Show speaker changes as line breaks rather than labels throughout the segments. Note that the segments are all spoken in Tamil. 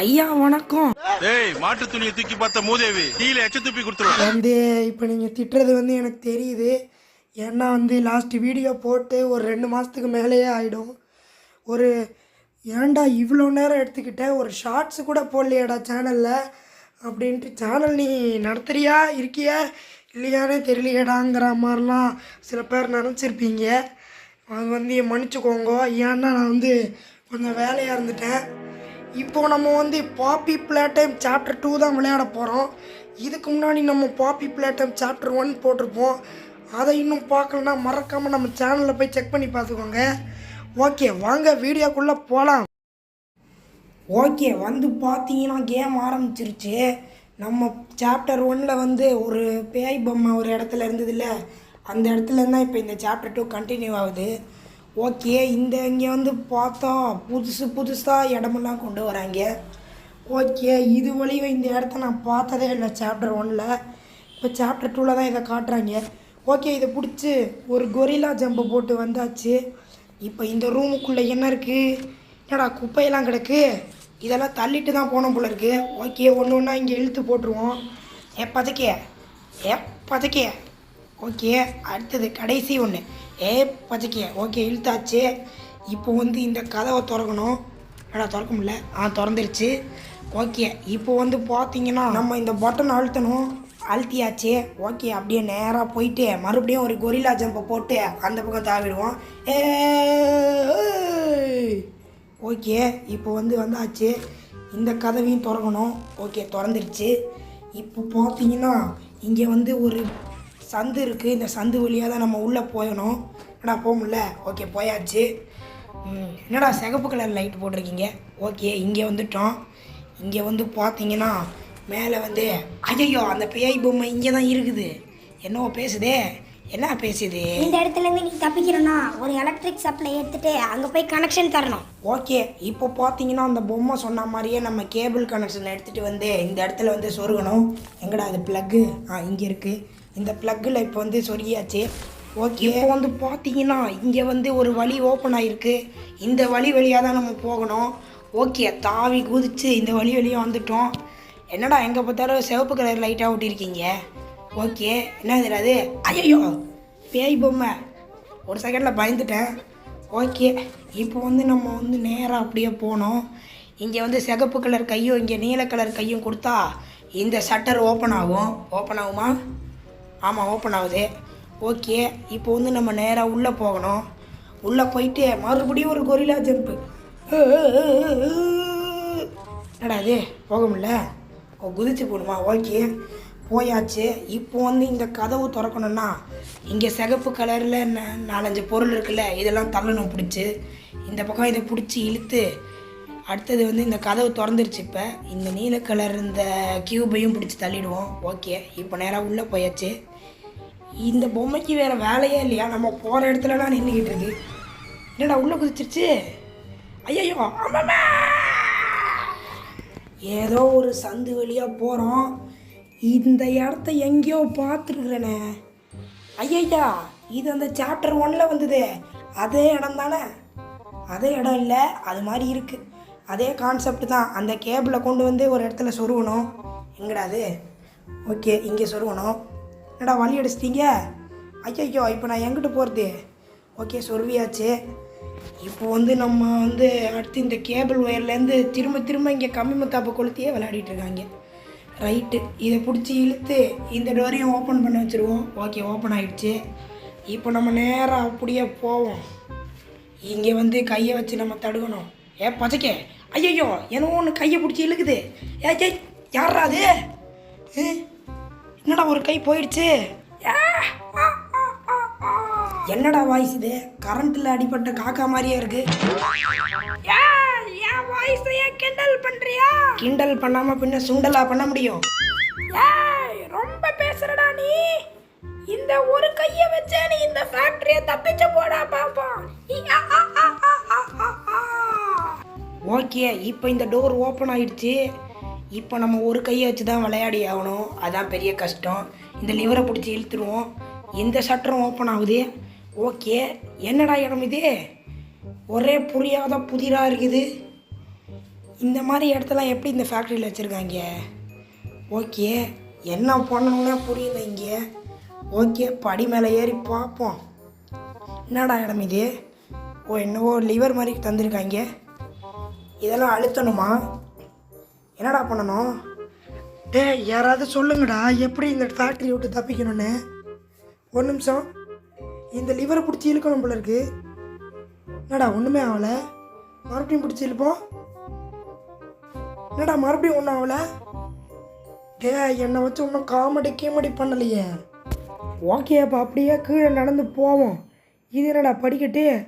ஐயா வணக்கம்.
ஏய் மாட்டு துணியை தூக்கி பார்த்த மூதேவி கீழே எச்ச துப்பி கொடுத்துருவேன்
வந்து இப்போ நீங்கள் திட்டுறது வந்து எனக்கு தெரியுது. ஏன்னா வந்து லாஸ்ட் வீடியோ போட்டு ஒரு ரெண்டு மாதத்துக்கு மேலேயே ஆகிடும் ஒரு ஏன்டா இவ்வளோ நேரம் எடுத்துக்கிட்ட? ஒரு ஷார்ட்ஸ் கூட போடலையாடா சேனலில் அப்படின்ட்டு சேனல் நீ நடத்துறியா இருக்கியா இல்லையானே தெரியலையேடாங்கிற மாதிரிலாம் சில பேர் நினச்சிருப்பீங்க. அது வந்து மன்னிச்சுக்கோங்க. ஏன்னா நான் வந்து கொஞ்சம் வேலையாக இருந்துட்டேன். இப்போ நம்ம வந்து பாப்பி பிளாட்டைம் சாப்டர் டூ தான் விளையாட போகிறோம் இதுக்கு முன்னாடி நம்ம பாப்பி பிளாட்டைம் சாப்டர் ஒன் போட்டிருப்போம். அதை இன்னும் பார்க்கலன்னா மறக்காமல் நம்ம சேனலில் போய் செக் பண்ணி பார்த்துக்கோங்க. ஓகே வாங்க வீடியோக்குள்ளே போகலாம் ஓகே வந்து பார்த்தீங்கன்னா கேம் ஆரம்பிச்சிருச்சு. நம்ம சாப்டர் ஒன்னில் வந்து ஒரு பேய் பொம்மை ஒரு இடத்துல இருந்ததுல்ல அந்த இடத்துல தான் இப்போ இந்த சாப்டர் டூ கண்டினியூ ஆகுது. ஓகே இந்த இங்கே வந்து பார்த்தோம் புதுசு புதுசாக இடமெல்லாம் கொண்டு வராங்க. ஓகே இது வழியும் இந்த இடத்த நான் பார்த்ததே இல்லை சாப்டர் ஒனில் இப்போ சாப்டர் டூவில் தான் இதை காட்டுறாங்க. ஓகே இதை பிடிச்சி ஒரு கொரில்லா ஜம்பு போட்டு வந்தாச்சு. இப்போ இந்த ரூமுக்குள்ளே என்ன இருக்குது என்னடா குப்பையெல்லாம் கிடக்கு? இதெல்லாம் தள்ளிட்டு தான் போனோம் போல இருக்குது ஓகே ஒன்று ஒன்றா இங்கே இழுத்து போட்டுருவோம். எப்போதைக்கே எப்போதைக்கே ஓகே அடுத்தது கடைசி ஒன்று ஏ பச்சைக்கிய ஓகே இழுத்தாச்சு. இப்போ வந்து இந்த கதவை திறக்கணும். ஏடா திறக்க முடியல? ஆ திறந்துருச்சு. ஓகே இப்போ வந்து பார்த்தீங்கன்னா நம்ம இந்த பட்டன் அழுத்தணும். அழுத்தியாச்சு. ஓகே அப்படியே நேராக போயிட்டு மறுபடியும் ஒரு கொரில்லா ஜம்பை போட்டு அந்த பக்கம் தாவிடுவோம். ஏ ஓகே இப்போ வந்து வந்தாச்சு. இந்த கதவையும் திறக்கணும். ஓகே திறந்துருச்சு. இப்போ பார்த்தீங்கன்னா இங்கே வந்து ஒரு சந்து இருக்குது இந்த சந்து வழியாக தான் நம்ம உள்ளே போயணும். என்னடா போக முடியல? ஓகே போயாச்சு. என்னடா சிகப்பு கலர் லைட் போட்டிருக்கீங்க? ஓகே இங்கே வந்துட்டோம். இங்கே வந்து பார்த்தீங்கன்னா மேலே வந்து ஐயோ அந்த பேய் பொம்மை இங்கே தான் இருக்குது. என்னவோ பேசுதே. என்ன பேசுது?
இந்த இடத்துல இருந்து நீ தப்பிக்கணும்னா ஒரு எலக்ட்ரிக் சப்ளை எடுத்துட்டு அங்க போய் கனெக்ஷன் தரணும்.
ஓகே இப்போ பார்த்தீங்கன்னா அந்த பொம்மை சொன்ன மாதிரியே நம்ம கேபிள் கனெக்ஷன் எடுத்துகிட்டு வந்து இந்த இடத்துல வந்து சொருகணும். எங்கடா அது ப்ளக்கு ஆ இங்கே இருக்குது இந்த ப்ளக்கில் இப்போ வந்து சொருகியாச்சு ஓகே இப்போ வந்து பார்த்தீங்கன்னா இங்கே வந்து ஒரு வழி ஓப்பன் ஆகிருக்கு இந்த வழி வழியாக தான் நம்ம போகணும். ஓகே தாவி குதிச்சு இந்த வழி வழியாக வந்துட்டோம். என்னடா எங்கே பார்த்தாலும் சிவப்பு கலர் லைட்டாக ஓட்டியிருக்கீங்க ஓகே என்ன தெரியாது ஐயோ பேய் பொம்மை. ஒரு செகண்டில் பயந்துட்டேன். ஓகே இப்போ வந்து நம்ம வந்து நேராக அப்படியே போனோம். இங்கே வந்து சிகப்பு கலர் கையும் இங்கே நீல கலர் கையும் கொடுத்தா இந்த ஷட்டர் ஓப்பன் ஆகும். ஓப்பன் ஆகுமா? ஆமாம் ஓப்பன் ஆகுது. ஓகே இப்போ வந்து நம்ம நேராக உள்ளே போகணும். உள்ளே போயிட்டு மறுபடியும் ஒரு கொரிலா ஜம்ப்பு என்னடா இது? போக முடியல? ஓ குதிச்சு போடுமா ஓகே போயாச்சு. இப்போ வந்து இந்த கதவு திறக்கணும்னா இங்கே சிகப்பு கலரில் நாலஞ்சு பொருள் இருக்குல்ல இதெல்லாம் தள்ளணும் பிடிச்சி. இந்த பக்கம் இதை பிடிச்சி இழுத்து அடுத்தது வந்து இந்த கதவு திறந்துருச்சு இப்போ. இந்த நீல கலர் இந்த கியூபையும் பிடிச்சி தள்ளிடுவோம். ஓகே இப்போ நேராக உள்ளே போயாச்சு. இந்த பொம்மைக்கு வேறு வேலையே இல்லையா? நம்ம போகிற இடத்துலலாம் நின்றுக்கிட்டு இருக்கு. என்னடா உள்ளே குதிச்சிருச்சு? ஐயோ ஆமாம்மா ஏதோ ஒரு சந்து வழியாக போகிறோம் இந்த இடத்த எங்கேயோ பார்த்துருக்குறேனே. ஐயா இது அந்த சாப்டர் ஒன்னில் வந்தது. அதே இடம் தானே? அதே இடம் இல்லை அது மாதிரி இருக்குது அதே கான்செப்ட் தான். அந்த கேபிளை கொண்டு வந்து ஒரு இடத்துல சொருகணும். எங்கடா அது? ஓகே இங்கே சொருகணும். என்னடா வழி அடிச்சிட்டீங்க? ஐயோ இப்போ நான் எங்கிட்டு போகிறது ஓகே சொருவியாச்சு இப்போ வந்து நம்ம வந்து அடுத்து இந்த கேபிள் ஒயர்லேருந்து திரும்ப திரும்ப இங்கே கம்மி முத்தாப்பை கொளுத்தியே விளையாடிட்டு இருக்காங்க. ரைட்டு. இதை பிடிச்சி இழுத்து இந்த டோரையும் ஓப்பன் பண்ண வச்சுருவோம். ஓகே ஓப்பன் ஆகிடுச்சு இப்போ நம்ம நேராக அப்படியே போவோம். இங்கே வந்து கையை வச்சு நம்ம தடுக்கணும். ஏ பச்சைக்கே. ஐயோ என்னவோ ஒன்று கையை பிடிச்சி இழுக்குது. ஏ ஏய் யாரா அது? என்னடா ஒரு கை போயிடுச்சு. என்னடா வாய்ஸ் இது? கரண்ட்டில் அடிபட்ட காக்கா மாதிரியே இருக்கு. என் வாய்ஸையே கிண்டல் பண்றியா? கிண்டல் பண்ணாம பின்ன சுண்டலா பண்ண முடியும். ரொம்ப பேசுறடா நீ. இந்த ஒரு கைய வச்சே நீ இந்த ஃபேக்டரியை தப்பிச்சு போடா பாப்போம். ஓகே இப்போ இந்த டோர் ஓப்பன் ஆயிடுச்சு. இப்போ நம்ம ஒரு கையை வச்சு தான் விளையாடி ஆகணும். அதான் பெரிய கஷ்டம். இந்த லிவரை பிடிச்சி இழுத்துருவோம். இந்த ஷட்டரும் ஓப்பன் ஆகுது. ஓகே என்னடா இடம் இது?
ஒரே புரியாத புதிராக இருக்குது. இந்த மாதிரி இடத்தெல்லாம் எப்படி இந்த ஃபேக்ட்ரியில் வச்சுருக்காங்க? ஓகே என்ன பண்ணணும்னா புரியல இங்கே. ஓகே படி மேலே ஏறி பார்ப்போம். என்னடா இடம் இது? ஓ என்னவோ லிவர் மாதிரி தந்திருக்காங்க. இதெல்லாம் அழுத்தணுமா? என்னடா பண்ணணும்? டேய் யாராவது சொல்லுங்கடா எப்படி இந்த ஃபேக்ட்ரி விட்டு தப்பிக்கணும்னு? ஒரு நிமிஷம். இந்த லிவரை பிடிச்சி இழுக்கணும் போல இருக்கு. என்னடா ஒன்றுமே ஆகலை. மறுபடியும் பிடிச்சி இழுப்போம். என்னடா மறுபடியும் ஒன்றும் ஆகலை? டே என்னை வச்சு ஒன்றும் காமெடி கீமெடி பண்ணலையே. ஓகே அப்போ அப்படியே கீழே நடந்து போவோம். இது என்னடா படிக்கட்டு?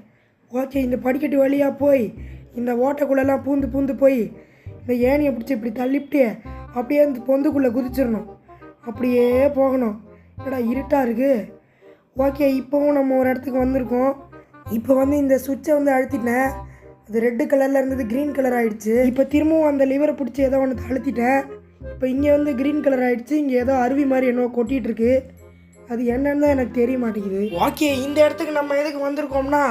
ஓகே இந்த படிக்கட்டு வழியாக போய் இந்த ஓட்டைக்குள்ளெல்லாம் பூந்து பூந்து போய் இந்த ஏணியை பிடிச்சி இப்படி தள்ளிவிட்டு அப்படியே அந்த பொந்துக்குள்ளே குதிச்சிடணும். அப்படியே போகணும். என்னடா இருட்டாக இருக்குது ஓகே இப்போவும் நம்ம ஒரு இடத்துக்கு வந்திருக்கோம். இப்போ வந்து இந்த சுவிட்சை வந்து அழுத்திட்டேன். அது ரெட்டு கலரில் இருந்தது க்ரீன் கலர் ஆகிடுச்சு இப்போ திரும்பவும் அந்த லிவரை பிடிச்சி ஏதோ ஒன்று அழுத்திட்டேன். இப்போ இங்கே வந்து க்ரீன் கலர் ஆகிடுச்சு இங்கே ஏதோ அருவி மாதிரி என்னவோ கொட்டிகிட்ருக்கு அது என்னன்னு தான் எனக்கு தெரிய மாட்டேங்குது. ஓகே இந்த இடத்துக்கு நம்ம எதுக்கு வந்திருக்கோம்னா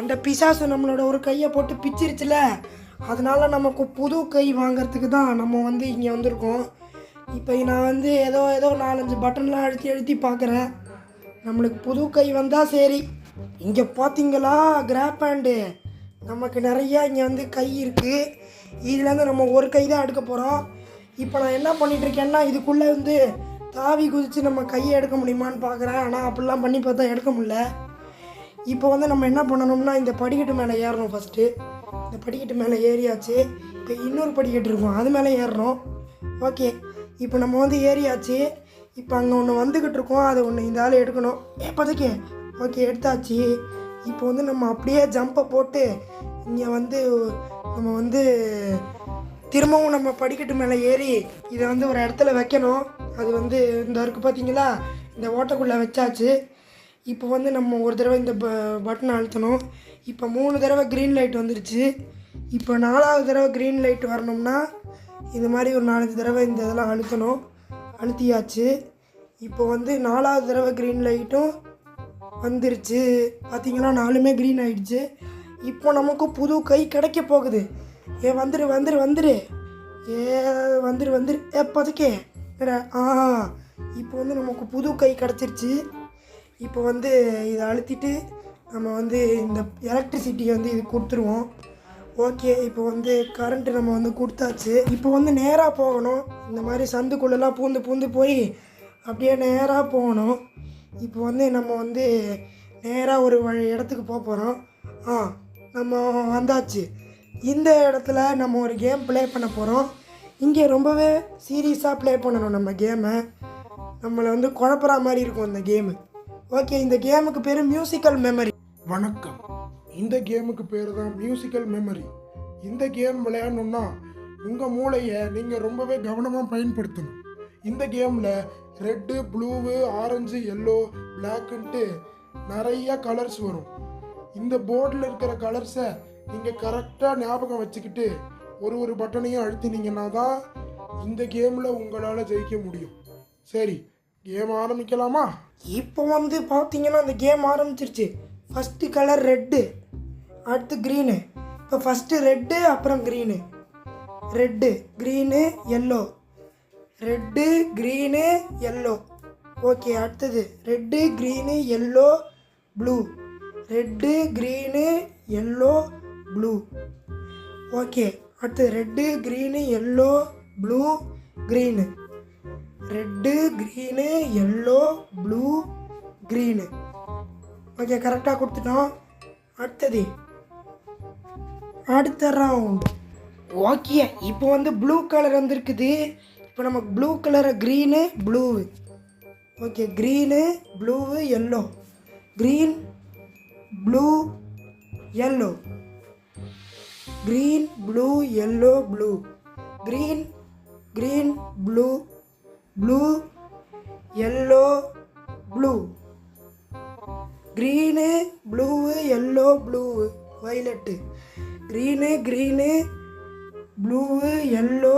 அந்த பிசாசு நம்மளோட ஒரு கையை போட்டு பிச்சிருச்சுல. அதனால நமக்கு புது கை வாங்குறதுக்கு தான் நம்ம வந்து இங்கே வந்திருக்கோம். இப்போ நான் வந்து ஏதோ ஏதோ நாலஞ்சு பட்டன்லாம் அழுத்தி அழுத்தி பார்க்குறேன் நம்மளுக்கு புது கை வந்தால் சரி. இங்கே பார்த்தீங்களா கிராப் ஹேண்டு நமக்கு நிறையா இங்கே வந்து கை இருக்குது இதுலேருந்து நம்ம ஒரு கை தான் எடுக்க போகிறோம் இப்போ நான் என்ன பண்ணிகிட்ருக்கேன்னா இதுக்குள்ளே வந்து தாவி குதித்து நம்ம கையை எடுக்க முடியுமான்னு பார்க்குறேன் ஆனால் அப்படிலாம் பண்ணி பார்த்தா எடுக்க முடியல. இப்போ வந்து நம்ம என்ன பண்ணணும்னா இந்த படிக்கட்டு மேலே ஏறணும் ஃபஸ்ட்டு இந்த படிக்கட்டு மேலே ஏறியாச்சு. இப்போ இன்னொரு படிக்கட்டு இருக்கும். அது மேலே ஏறுறோம் ஓகே. இப்போ நம்ம வந்து ஏறியாச்சு. இப்போ அங்கே ஒன்று வந்துக்கிட்டு இருக்கோம். அதை ஒன்று இந்த ஆள் எடுக்கணும். எப்போதைக்கு ஓகே எடுத்தாச்சு. இப்போ வந்து நம்ம அப்படியே ஜம்பை போட்டு இங்கே வந்து நம்ம வந்து திரும்பவும் நம்ம படிக்கட்டு மேலே ஏறி இதை வந்து ஒரு இடத்துல வைக்கணும். அது வந்து இந்த இருக்கு பார்த்தீங்களா? இந்த ஓட்டைக்குள்ளே வச்சாச்சு. இப்போ வந்து நம்ம ஒரு தடவை இந்த ப பட்டனை அழுத்தணும். இப்போ மூணு தடவை க்ரீன் லைட் வந்துருச்சு. இப்போ நாலாவது தடவை க்ரீன் லைட் வரணும்னா இது மாதிரி ஒரு நாலஞ்சு தடவை இந்த இதெல்லாம் அழுத்தணும். அழுத்தியாச்சு. இப்போ வந்து நாலாவது தடவை க்ரீன் லைட்டும் வந்துருச்சு. பார்த்திங்கன்னா நாலுமே க்ரீன் ஆகிடுச்சு இப்போ நமக்கு புது கை கிடைக்க போகுது. ஏ வந்துரு வந்துரு வந்துரு. ஏ வந்துரு வந்துரு. எப்போதைக்கே ஆ இப்போ வந்து நமக்கு புது கை கிடச்சிருச்சு. இப்போ வந்து இதை அழுத்திட்டு நம்ம வந்து இந்த எலக்ட்ரிசிட்டியை வந்து இது கொடுத்துருவோம். ஓகே இப்போ வந்து கரண்ட்டு நம்ம வந்து கொடுத்தாச்சு. இப்போ வந்து நேராக போகணும். இந்த மாதிரி சந்துக்குள்ளெல்லாம் பூந்து பூந்து போய் அப்படியே நேராக போகணும். இப்போ வந்து நம்ம வந்து நேராக ஒரு வழி இடத்துக்கு போக போகிறோம் ஆ நம்ம வந்தாச்சு. இந்த இடத்துல நம்ம ஒரு கேம் ப்ளே பண்ண போகிறோம் இங்கே ரொம்பவே சீரியஸாக ப்ளே பண்ணணும் நம்ம கேமை நம்மளை வந்து குழப்புற மாதிரி இருக்கும் இந்த கேமு ஓகே இந்த கேமுக்கு பேர் மியூசிக்கல் மெமரி
வணக்கம். இந்த கேமுக்கு பேர் தான் மியூசிக்கல் மெமரி இந்த கேம் விளையாடணுன்னா உங்கள் மூளையை நீங்கள் ரொம்பவே கவனமாக பயன்படுத்தணும். இந்த கேமில் ரெட்டு ப்ளூவு ஆரஞ்சு எல்லோ பிளாக்குன்ட்டு நிறைய கலர்ஸ் வரும். இந்த போர்டில் இருக்கிற கலர்ஸை நீங்கள் கரெக்டாக ஞாபகம் வச்சுக்கிட்டு ஒரு ஒரு பட்டனையும் அழுத்தினீங்கன்னா தான் இந்த கேமில் உங்களால் ஜெயிக்க முடியும். சரி கேம் ஆரம்பிக்கலாமா?
இப்போ வந்து பார்த்தீங்கன்னா அந்த கேம் ஆரம்பிச்சிருச்சு. ஃபஸ்ட்டு கலர் ரெட்டு அடுத்து க்ரீனு இப்போ ஃபஸ்ட்டு ரெட்டு அப்புறம் green red green yellow red green yellow okay அடுத்தது. Red green yellow blue red green yellow blue okay அடுத்து. Red green yellow blue green red green yellow blue green okay கரெக்டாக கொடுத்துட்டோம். அடுத்தது அடுத்த ரவுண்ட் ஓகே இப்போ வந்து ப்ளூ கலர் வந்துருக்குது. இப்போ நமக்கு ப்ளூ கலரை green blue okay green blue yellow green blue yellow green blue yellow blue green green blue blue yellow blue green blue yellow blue violet green green blue yellow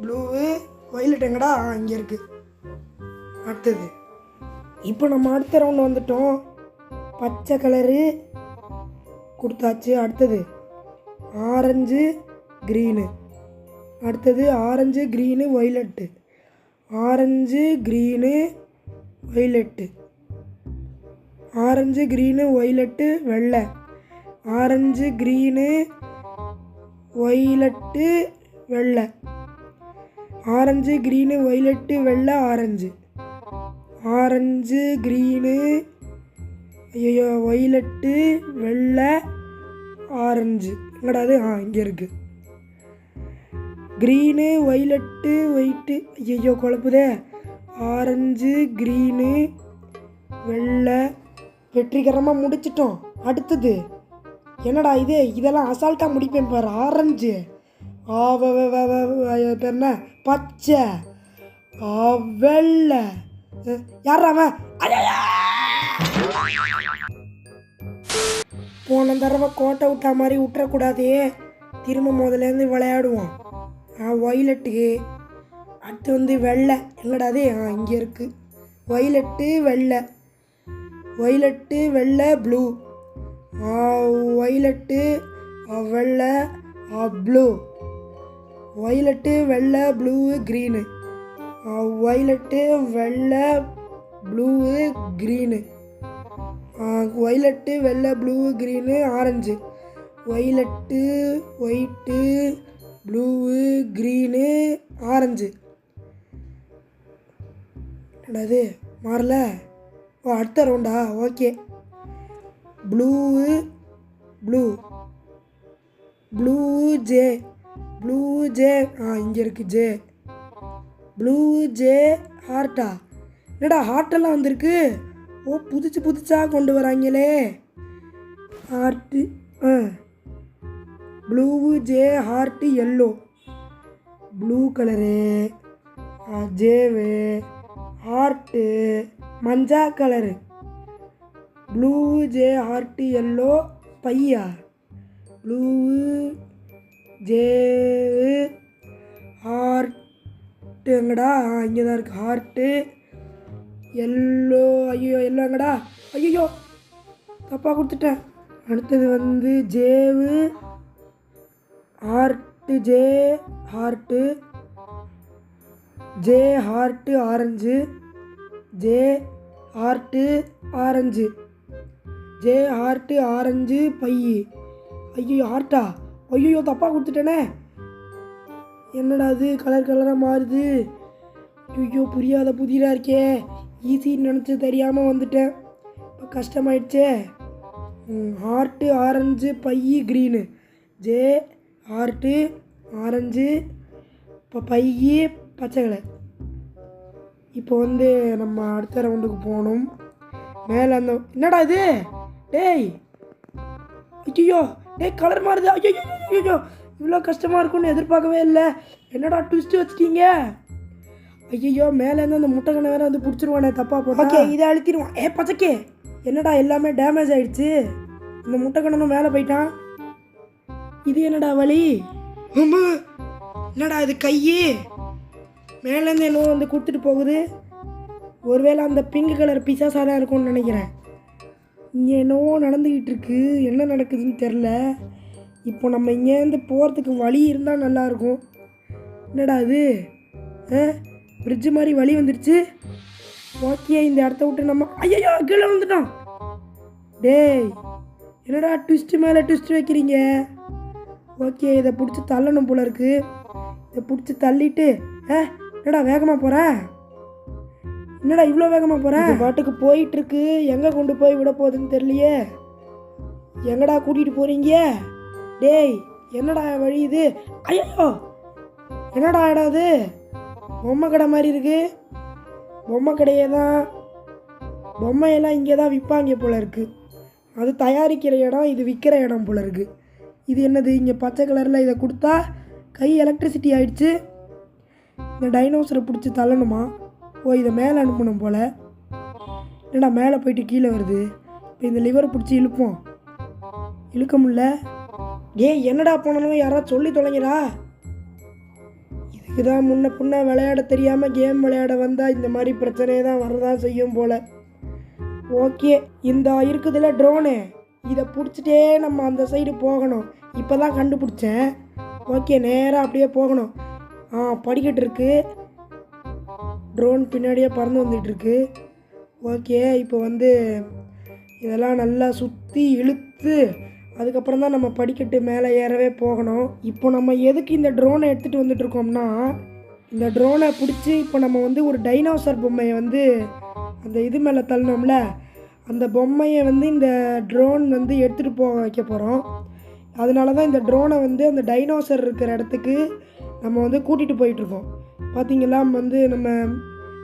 blue violet எங்கடா? இங்கே இருக்குது அடுத்தது. இப்போ நம்ம அடுத்த ரவுண்ட் வந்துட்டோம். பச்சை கலரு கொடுத்தாச்சு. அடுத்தது ஆரஞ்சு க்ரீனு அடுத்தது orange green violet orange green violet orange green violet வெள்ளை. ஆரஞ்சு க்ரீனு ஒய்லெட்டு வெள்ளை. ஆரஞ்சு க்ரீனு ஒய்லெட்டு வெள்ளை ஆரஞ்சு. ஆரஞ்சு க்ரீனு ஐயோ ஒய்லெட்டு வெள்ளை ஆரஞ்சு. என்னடா அது ஆ இங்கே இருக்குது க்ரீனு ஒய்லெட்டு ஒயிட்டு ஐயோ குழப்புதே. ஆரஞ்சு க்ரீனு வெள்ளை. வெற்றிகரமாக முடிச்சிட்டோம். அடுத்தது. என்னடா இது? இதெல்லாம் அசால்ட்டாக முடிப்பேன் பாரு. ஆரஞ்சு ஆவ பேர் என்ன? பச்சை. வெள்ளை. அஹ், அவன்? போன தடவை கோட்டை விட்டா மாதிரி விட்டுறக்கூடாதே. திரும்ப முதலேருந்து விளையாடுவோம். ஆ அடுத்து வந்து வெள்ளை. எங்கடா ஆ இங்கே இருக்குது ஒய்லட்டு வெள்ளை. ஒய்லட்டு வெள்ளை ப்ளூ ஒய்லட்டு வெள்ளை ப்ளூ ஒய்லட்டு வெள்ளை ப்ளூ க்ரீனு ஒய்லட்டு வெள்ளை ப்ளூ க்ரீனு ஒய்லட்டு வெள்ளை blue green orange violet white blue green orange. என்னது? மாறல? ஓ அடுத்த ரவுண்டா? Okay. Blue blue. Blue J. Blue J. ஆ இங்கே இருக்கு ஜே. Blue J ஹார்ட்டா. என்னடா ஹார்ட்டெல்லாம் வந்திருக்கு? ஓ புதுச்சு புதுச்சா கொண்டு வராங்களே. ஹார்ட்டு ஆ. Blue J heart yellow blue colour J heart மஞ்சா colour blue J heart yellow பையா ப்ளூவு ஜேவு ஹார்ட்டு எங்கடா இங்கே தான் இருக்குது ஹார்ட்டு எல்லோ ஐயோ எல்லோ எங்கடா ஐயோ தப்பாக கொடுத்துட்டேன் அடுத்தது வந்து ஜேவு heart J heart J heart orange J heart orange J heart orange பையி. ஐயோ ஹார்ட்டா? ஐயோ தப்பாக கொடுத்துட்டேனே. என்னடா அது கலர் கலராக மாறுது. ஐயோ புரியாத புதிராக இருக்கே. ஈஸின்னு நினச்சி தெரியாமல் வந்துட்டேன். இப்போ கஷ்டமாயிடுச்சே. ஹார்ட்டு ஆரஞ்சு பையி க்ரீனு ஜே ஆர்ட்டு ஆரஞ்சு இப்போ பையி பச்சை கலர். இப்போ வந்து நம்ம அடுத்த ரவுண்டுக்கு போகணும். மேலே அந்த என்னடா இது? டேய்! ஐயோ டேய் கலர் மாறுது? ஐயோ ஐயோ இவ்வளோ கஷ்டமாக இருக்கும்னு எதிர்பார்க்கவே இல்லை. என்னடா ட்விஸ்ட் வச்சிட்டீங்க? ஐயோ மேலேருந்து அந்த முட்டைக்கண்ணை வேற வந்து பிடிச்சிருவானே தப்பாக போட்டு. ஓகே இதை அழுத்திடுவான் ஏ பச்சைக்கே! என்னடா எல்லாமே டேமேஜ் ஆயிடுச்சு? இந்த முட்டைக்கண்ணனும் மேலே போயிட்டான். இது என்னடா வழி என்னடா இது கையே? மேலேருந்து என்னவோ வந்து கொடுத்துட்டு போகுது. ஒருவேளை அந்த பிங்க் கலர் பிசாசாக தான் இருக்கும்னு நினைக்கிறேன். இங்கே என்னவோ நடந்துக்கிட்டு இருக்கு. என்ன நடக்குதுன்னு தெரில இப்போ நம்ம இங்கேருந்து போகிறதுக்கு வழி இருந்தால் நல்லாயிருக்கும். என்னடா இது? ஆ மாதிரி வழி வந்துடுச்சு ஓகே இந்த இடத்த விட்டு நம்ம ஐயோ கீழே வந்துட்டோம் டேய் என்னடா ட்விஸ்ட்டு மேலே ட்விஸ்ட் வைக்கிறீங்க? ஓகே இதை பிடிச்சி தள்ளணும் போல இருக்கு. இதை பிடிச்சி தள்ளிட்டு ஏ என்னடா வேகமாக போகிற என்னடா இவ்வளோ வேகமாக போகிற பாட்டுக்கு போயிட்டு இருக்கு எங்கே கொண்டு போய் விட போகுதுன்னு தெரியலையே. எங்கடா கூட்டிகிட்டு போகிறீங்க டேய் என்னடா வழி இது? ஐயோ! என்னடா இடம் இது பொம்மை கடை மாதிரி இருக்கு. பொம்மை கடையே தான். பொம்மையெல்லாம் இங்கே தான் விற்பாங்க போல இருக்கு. அது தயாரிக்கிற இடம் இது விற்கிற இடம் போல இருக்குது இது என்னது? இங்கே பச்சை கலரில் இதை கொடுத்தா கை எலக்ட்ரிசிட்டி ஆயிடுச்சு. இந்த டைனோசரை பிடிச்சி தள்ளணுமா? ஓ இதை மேலே அனுப்பணும் போல். என்னடா மேலே போயிட்டு கீழே வருது? இப்போ இந்த லிவரை பிடிச்சி இழுப்போம். இழுக்க முடில ஏ என்னடா போனணும் யாராவது சொல்லி தொலைங்கடா. இதுக்கு தான் முன்ன பின்ன விளையாட தெரியாமல் கேம் விளையாட வந்தால் இந்த மாதிரி பிரச்சனையை தான் வரதான் செய்யும் போல். ஓகே இந்த இருக்குதுல ட்ரோனு இதை பிடிச்சிட்டே நம்ம அந்த சைடு போகணும். இப்போ தான் கண்டுபிடிச்சேன். ஓகே நேராக அப்படியே போகணும். ஆ படிக்கட்டு இருக்குது ட்ரோன் பின்னாடியே பறந்து வந்துட்டுருக்கு ஓகே இப்போ வந்து இதெல்லாம் நல்லா சுற்றி இழுத்து அதுக்கப்புறம் தான் நம்ம படிக்கட்டு மேலே ஏறவே போகணும். இப்போ நம்ம எதுக்கு இந்த ட்ரோனை எடுத்துகிட்டு வந்துட்டுருக்கோம்னா இந்த ட்ரோனை பிடிச்சி இப்போ நம்ம வந்து ஒரு டைனோசர் பொம்மையை வந்து அந்த இது மேலே தள்ளணும்ல அந்த பொம்மையை வந்து இந்த ட்ரோன் வந்து எடுத்துகிட்டு போக வைக்க போகிறோம் அதனால தான் இந்த ட்ரோனை வந்து அந்த டைனோசர் இருக்கிற இடத்துக்கு நம்ம வந்து கூட்டிகிட்டு போயிட்டுருக்கோம். பார்த்தீங்களா வந்து நம்ம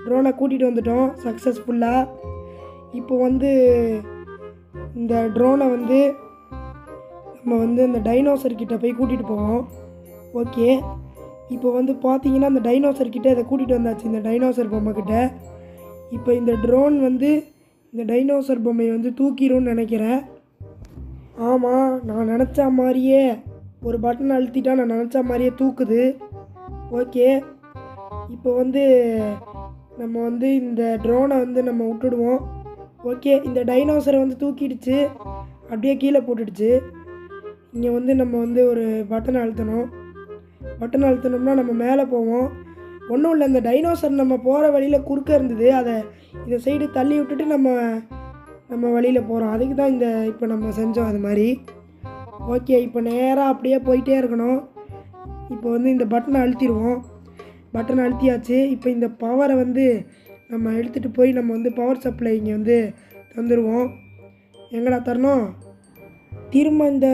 ட்ரோனை கூட்டிகிட்டு வந்துட்டோம் சக்ஸஸ்ஃபுல்லாக இப்போ வந்து இந்த ட்ரோனை வந்து நம்ம வந்து அந்த டைனோசர் கிட்டே போய் கூட்டிகிட்டு போவோம். ஓகே. இப்போ வந்து பார்த்தீங்கன்னா அந்த டைனோசர் கிட்டே இதை கூட்டிகிட்டு வந்தாச்சு இந்த டைனோசர் பொம்மை கிட்ட. இப்போ இந்த ட்ரோன் வந்து இந்த டைனோசர் பொம்மையை வந்து தூக்கிடும்னு நினைக்கிறேன். ஆமாம் நான் நினச்ச மாதிரியே. ஒரு பட்டன் அழுத்திட்டா நான் நினச்ச மாதிரியே தூக்குது. ஓகே இப்போ வந்து நம்ம வந்து இந்த ட்ரோனை வந்து நம்ம விட்டுடுவோம். ஓகே இந்த டைனோசரை வந்து தூக்கிடுச்சு. அப்படியே கீழே போட்டுடுச்சு. இங்கே வந்து நம்ம வந்து ஒரு பட்டன் அழுத்தணும். பட்டன் அழுத்தணும்னா நம்ம மேலே போவோம். ஒன்றும் இல்லை இந்த டைனோசர் நம்ம போகிற வழியில் குறுக்க இருந்தது. அதை இந்த சைடு தள்ளி விட்டுட்டு நம்ம நம்ம வழியில் போகிறோம் அதுக்கு தான் இந்த இப்போ நம்ம செஞ்சோம் அது மாதிரி. ஓகே இப்போ நேராக அப்படியே போயிட்டே இருக்கணும். இப்போ வந்து இந்த பட்டனை அழுத்திடுவோம். பட்டன் அழுத்தியாச்சு. இப்போ இந்த பவரை வந்து நம்ம எடுத்துகிட்டு போய் நம்ம வந்து பவர் சப்ளை இங்கே வந்து தந்துடுவோம் எங்கடா தரணும்? திரும்ப இந்த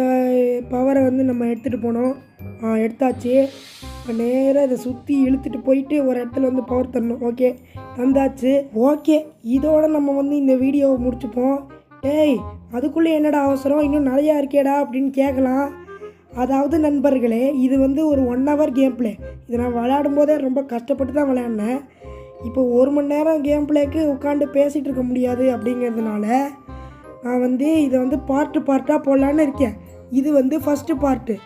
பவரை வந்து நம்ம எடுத்துகிட்டு போனோம். எடுத்தாச்சு. இப்போ நேராக இதை சுற்றி இழுத்துட்டு போயிட்டு ஒரு இடத்துல வந்து பவர் தரணும். ஓகே தந்தாச்சு. ஓகே இதோட நம்ம வந்து இந்த வீடியோவை முடிச்சுப்போம். டேய் அதுக்குள்ளே என்னடா அவசரம்? இன்னும் நிறையா இருக்கேடா அப்படின்னு கேட்கலாம் அதாவது நண்பர்களே இது வந்து ஒரு ஒன் ஹவர் கேம் பிளே இது நான் விளையாடும் போதே ரொம்ப கஷ்டப்பட்டு தான் விளையாடினேன். இப்போ ஒரு மணி நேரம் கேம் பிளேக்கு உட்காந்து பேசிகிட்டு இருக்க முடியாது அப்படிங்கிறதுனால நான் வந்து இதை வந்து பார்ட்டு பார்ட்டாக போடலான்னு இருக்கேன். இது வந்து ஃபஸ்ட்டு பார்ட்டு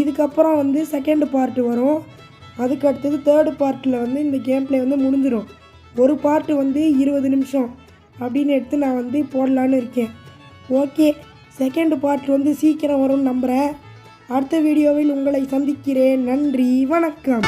இதுக்கப்புறம் வந்து செகண்ட் பார்ட்டு வரும். அதுக்கு அடுத்தது தேர்டு பார்ட்டில் வந்து இந்த கேம் பிளே வந்து முடிஞ்சிடும் ஒரு பார்ட்டு வந்து இருபது நிமிஷம் அப்படின்னு எடுத்து நான் வந்து போடலான்னு இருக்கேன். ஓகே செகண்ட் பார்ட் வந்து சீக்கிரம் வரும்னு நம்புகிறேன் அடுத்த வீடியோவில் உங்களை சந்திக்கிறேன். நன்றி வணக்கம்.